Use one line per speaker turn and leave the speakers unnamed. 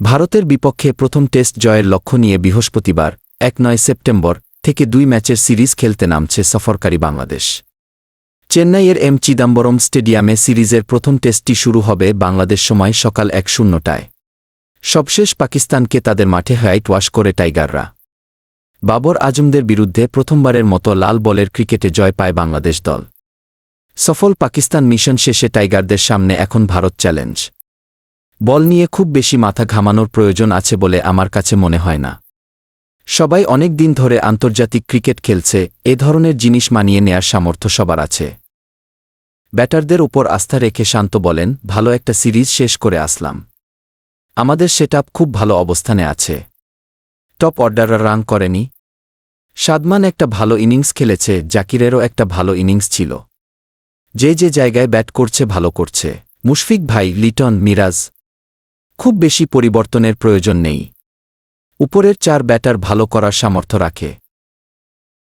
ভারতের বিপক্ষে প্রথম টেস্ট জয়ের লক্ষ্য নিয়ে বৃহস্পতিবার, এক নয় সেপ্টেম্বর, থেকে দুই ম্যাচের সিরিজ খেলতে নামছে সফরকারী বাংলাদেশ। চেন্নাইয়ের এম চিদাম্বরম স্টেডিয়ামে সিরিজের প্রথম টেস্টটি শুরু হবে বাংলাদেশ সময় সকাল এক শূন্যটায়। সবশেষ পাকিস্তানকে তাদের মাঠে হোয়াইট ওয়াশ করে টাইগাররা। বাবর আজমদের বিরুদ্ধে প্রথমবারের মতো লাল বলের ক্রিকেটে জয় পায় বাংলাদেশ দল। সফল পাকিস্তান মিশন শেষে টাইগারদের সামনে এখন ভারত চ্যালেঞ্জ। বল নিয়ে খুব বেশি মাথা ঘামানোর প্রয়োজন আছে বলে আমার কাছে মনে হয় না। সবাই অনেক দিন ধরে আন্তর্জাতিক ক্রিকেট খেলছে, এ ধরনের জিনিস মানিয়ে নেয়ার সামর্থ্য সবার আছে। ব্যাটারদের উপর আস্থা রেখে শান্ত বলেন, ভালো একটা সিরিজ শেষ করে আসলাম। আমাদের সেটআপ খুব ভালো অবস্থানে আছে। টপ অর্ডাররা রান করেনি। সাদমান একটা ভালো ইনিংস খেলেছে, জাকিরেরও একটা ভালো ইনিংস ছিল। যে যে জায়গায় ব্যাট করছে, ভালো করছে। মুশফিক ভাই, লিটন, মিরাজ খুব বেশি পরিবর্তনের প্রয়োজন নেই। উপরের চার ব্যাটার ভালো করার সামর্থ্য রাখে।